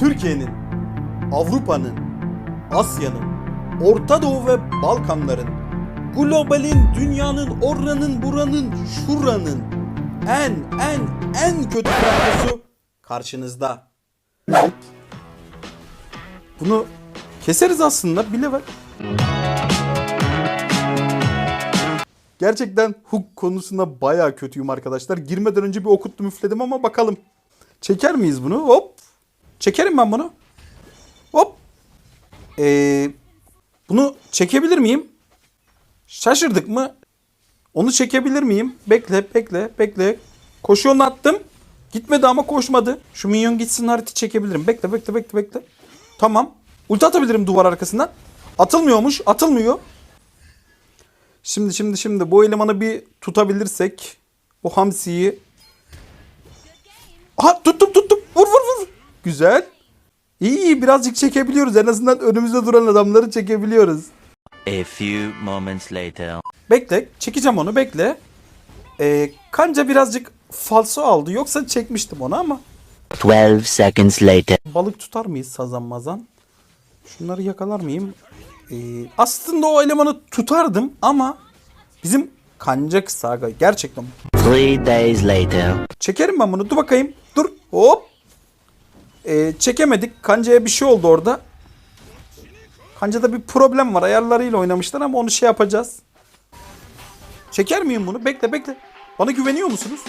Türkiye'nin, Avrupa'nın, Asya'nın, Orta Doğu ve Balkanların, globalin, dünyanın, oranın, buranın, şuranın en en en kötü frankosu karşınızda. Bunu keseriz aslında bile ver. Gerçekten hook konusunda baya kötüyüm arkadaşlar. Girmeden önce bir okuttum üfledim ama bakalım. Çeker miyiz bunu? Hop. Çekerim ben bunu. Hop. Ee, bunu çekebilir miyim? Şaşırdık mı? Onu çekebilir miyim? Bekle, bekle, bekle. Koşu onu attım. Gitmedi ama koşmadı. Şu minyon gitsin harita çekebilirim. Bekle, bekle, bekle, bekle. Tamam. Ulti atabilirim duvar arkasından. Atılmıyormuş. Atılmıyor. Şimdi şimdi şimdi bu elemanı bir tutabilirsek. Bu hamsiyi. Aha tuttum tuttum. Vur vur vur. Güzel. İyi iyi birazcık çekebiliyoruz. En azından önümüzde duran adamları çekebiliyoruz. A few moments later. Bekle. Çekeceğim onu bekle. Ee, kanca birazcık falso aldı. Yoksa çekmiştim onu ama. 12 seconds later. Balık tutar mıyız sazan mazan? Şunları yakalar mıyım? Ee, aslında o elemanı tutardım ama bizim kanca kısa. Gerçekten. 3 days later. Çekerim ben bunu. Dur bakayım. Dur. Hop. Ee, çekemedik. Kancaya bir şey oldu orada. Kancada bir problem var. Ayarlarıyla oynamışlar ama onu şey yapacağız. Çeker miyim bunu? Bekle bekle. Bana güveniyor musunuz?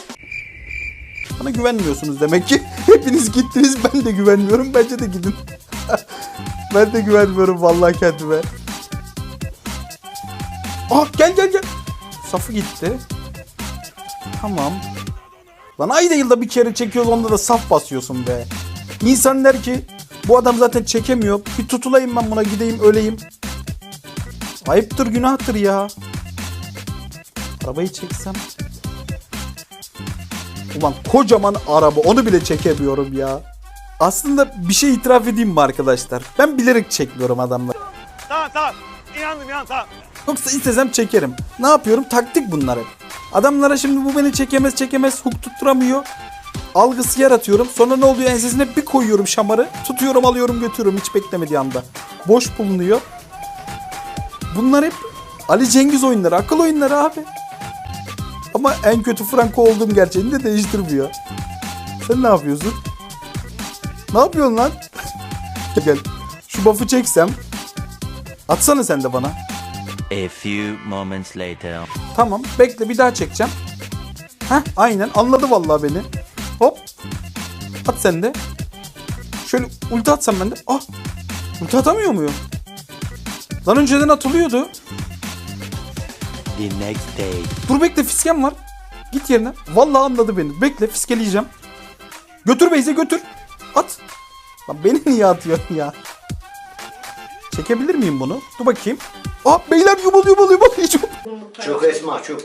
Bana güvenmiyorsunuz demek ki. Hepiniz gittiniz ben de güvenmiyorum. Bence de gidin. ben de güvenmiyorum vallahi kendime. Ah gel gel gel. Safı gitti. Tamam. Lan ayda yılda bir kere çekiyoruz onda da saf basıyorsun be. İnsan der ki bu adam zaten çekemiyor. Bir tutulayım ben buna gideyim öleyim. Ayıptır günahtır ya. Arabayı çeksem. Ulan kocaman araba onu bile çekemiyorum ya. Aslında bir şey itiraf edeyim mi arkadaşlar? Ben bilerek çekmiyorum adamları. Tamam tamam. İnandım inandım tamam. Yoksa istesem çekerim. Ne yapıyorum? Taktik bunlar hep. Adamlara şimdi bu beni çekemez çekemez hook tutturamıyor. Algısı yaratıyorum. Sonra ne oluyor? Ensesine bir koyuyorum şamarı. Tutuyorum alıyorum götürüyorum hiç beklemediği anda. Boş bulunuyor. Bunlar hep Ali Cengiz oyunları. Akıl oyunları abi. Ama en kötü Franco olduğum gerçeğini de değiştirmiyor. Sen ne yapıyorsun? Ne yapıyorsun lan? Gel. Şu buff'ı çeksem. Atsana sen de bana. A few moments later. Tamam bekle bir daha çekeceğim. Heh aynen anladı vallahi beni. At sen de. Şöyle ulti atsam ben de. Ah. Ulti atamıyor muyum? Lan önceden atılıyordu. The next day. Dur bekle fiskem var. Git yerine. Vallahi anladı beni. Bekle fiskeleyeceğim. Götür Beyze götür. At. Lan beni niye atıyorsun ya? Çekebilir miyim bunu? Dur bakayım. Ah beyler yumul yumul. Hiç Çok Esma çok.